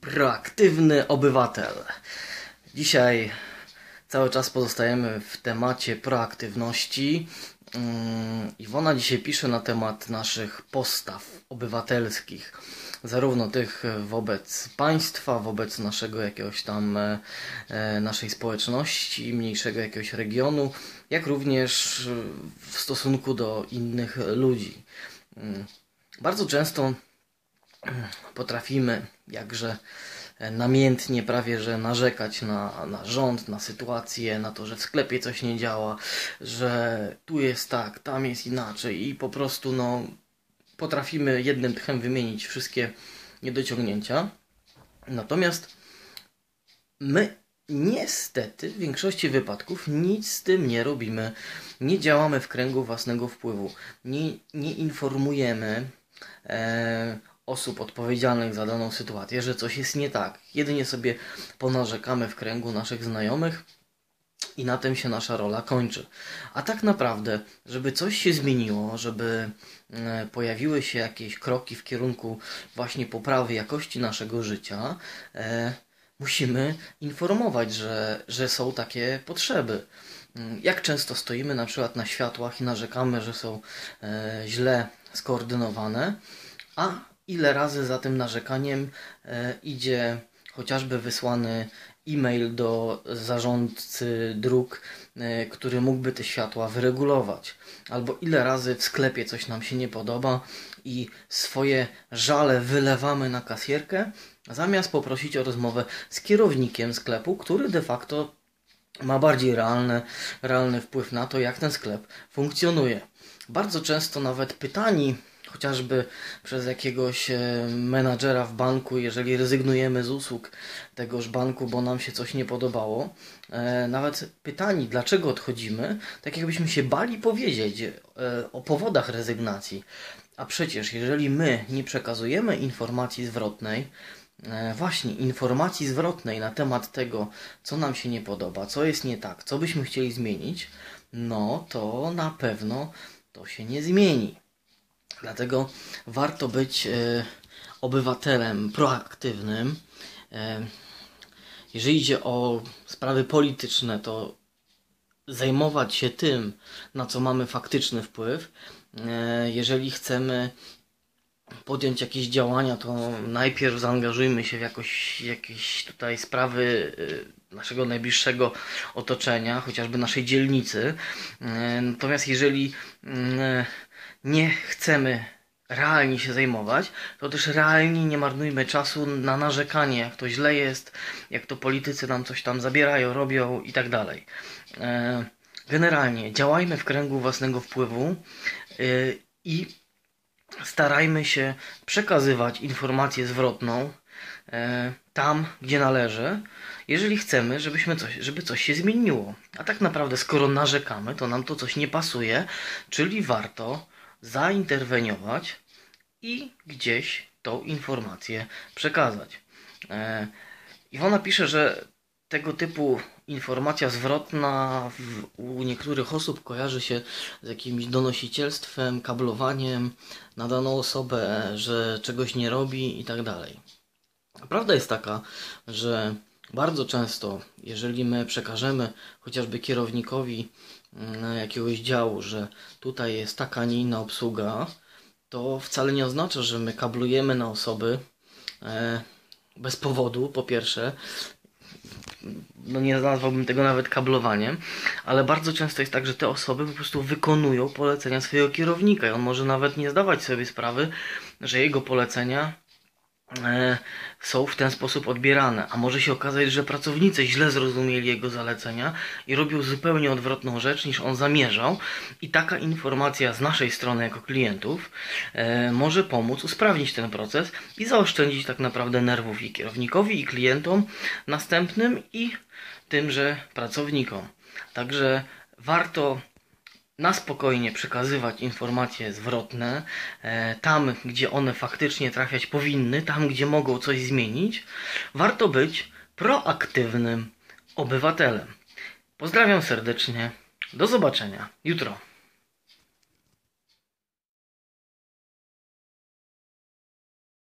Proaktywny obywatel. Dzisiaj cały czas pozostajemy w temacie proaktywności. Mm, Iwona dzisiaj pisze na temat naszych postaw obywatelskich, zarówno tych wobec państwa, wobec naszego jakiegoś tam e, e, naszej społeczności, mniejszego jakiegoś regionu, jak również w stosunku do innych ludzi. Mm, Bardzo często potrafimy jakże namiętnie prawie że narzekać na, na rząd, na sytuację, na to, że w sklepie coś nie działa, że tu jest tak, tam jest inaczej i po prostu no potrafimy jednym tchem wymienić wszystkie niedociągnięcia. Natomiast my niestety w większości wypadków nic z tym nie robimy. Nie działamy w kręgu własnego wpływu. Nie, nie informujemy e, osób odpowiedzialnych za daną sytuację, że coś jest nie tak. Jedynie sobie ponarzekamy w kręgu naszych znajomych i na tym się nasza rola kończy. A tak naprawdę, żeby coś się zmieniło, żeby e, pojawiły się jakieś kroki w kierunku właśnie poprawy jakości naszego życia, e, musimy informować, że, że są takie potrzeby. Mm, Jak często stoimy na przykład na światłach i narzekamy, że są e, źle skoordynowane, a ile razy za tym narzekaniem e, idzie chociażby wysłany e-mail do zarządcy dróg, e, który mógłby te światła wyregulować. Albo ile razy w sklepie coś nam się nie podoba i swoje żale wylewamy na kasjerkę, zamiast poprosić o rozmowę z kierownikiem sklepu, który de facto ma bardziej realny, realny wpływ na to, jak ten sklep funkcjonuje. Bardzo często nawet pytani chociażby przez jakiegoś e, menadżera w banku, jeżeli rezygnujemy z usług tegoż banku, bo nam się coś nie podobało, e, nawet pytani, dlaczego odchodzimy, tak jakbyśmy się bali powiedzieć e, o powodach rezygnacji. A przecież, jeżeli my nie przekazujemy informacji zwrotnej, właśnie informacji zwrotnej na temat tego, co nam się nie podoba, co jest nie tak, co byśmy chcieli zmienić, no to na pewno to się nie zmieni. Dlatego warto być e, obywatelem proaktywnym. E, jeżeli idzie o sprawy polityczne, to zajmować się tym, na co mamy faktyczny wpływ. E, jeżeli chcemy podjąć jakieś działania, to najpierw zaangażujmy się w jakoś, jakieś tutaj sprawy naszego najbliższego otoczenia, chociażby naszej dzielnicy. Natomiast jeżeli mm, nie chcemy realnie się zajmować, to też realnie nie marnujmy czasu na narzekanie, jak to źle jest, jak to politycy nam coś tam zabierają, robią i tak dalej. E, Generalnie działajmy w kręgu własnego wpływu e, i starajmy się przekazywać informację zwrotną e, tam, gdzie należy, jeżeli chcemy, żebyśmy coś, żeby coś się zmieniło. A tak naprawdę, skoro narzekamy, to nam to coś nie pasuje, czyli warto zainterweniować i gdzieś tą informację przekazać. E, Iwona pisze, że tego typu informacja zwrotna w, u niektórych osób kojarzy się z jakimś donosicielstwem, kablowaniem na daną osobę, że czegoś nie robi i tak dalej. Prawda jest taka, że bardzo często, jeżeli my przekażemy chociażby kierownikowi jakiegoś działu, że tutaj jest taka, nie inna obsługa, to wcale nie oznacza, że my kablujemy na osoby e, bez powodu, po pierwsze. No nie nazwałbym tego nawet kablowaniem, ale bardzo często jest tak, że te osoby po prostu wykonują polecenia swojego kierownika i on może nawet nie zdawać sobie sprawy, że jego polecenia są w ten sposób odbierane. A może się okazać, że pracownicy źle zrozumieli jego zalecenia i robią zupełnie odwrotną rzecz niż on zamierzał. I taka informacja z naszej strony jako klientów e, może pomóc usprawnić ten proces i zaoszczędzić tak naprawdę nerwów i kierownikowi, i klientom następnym, i tymże pracownikom. Także warto na spokojnie przekazywać informacje zwrotne e, tam, gdzie one faktycznie trafiać powinny, tam, gdzie mogą coś zmienić. Warto być proaktywnym obywatelem. Pozdrawiam serdecznie. Do zobaczenia jutro.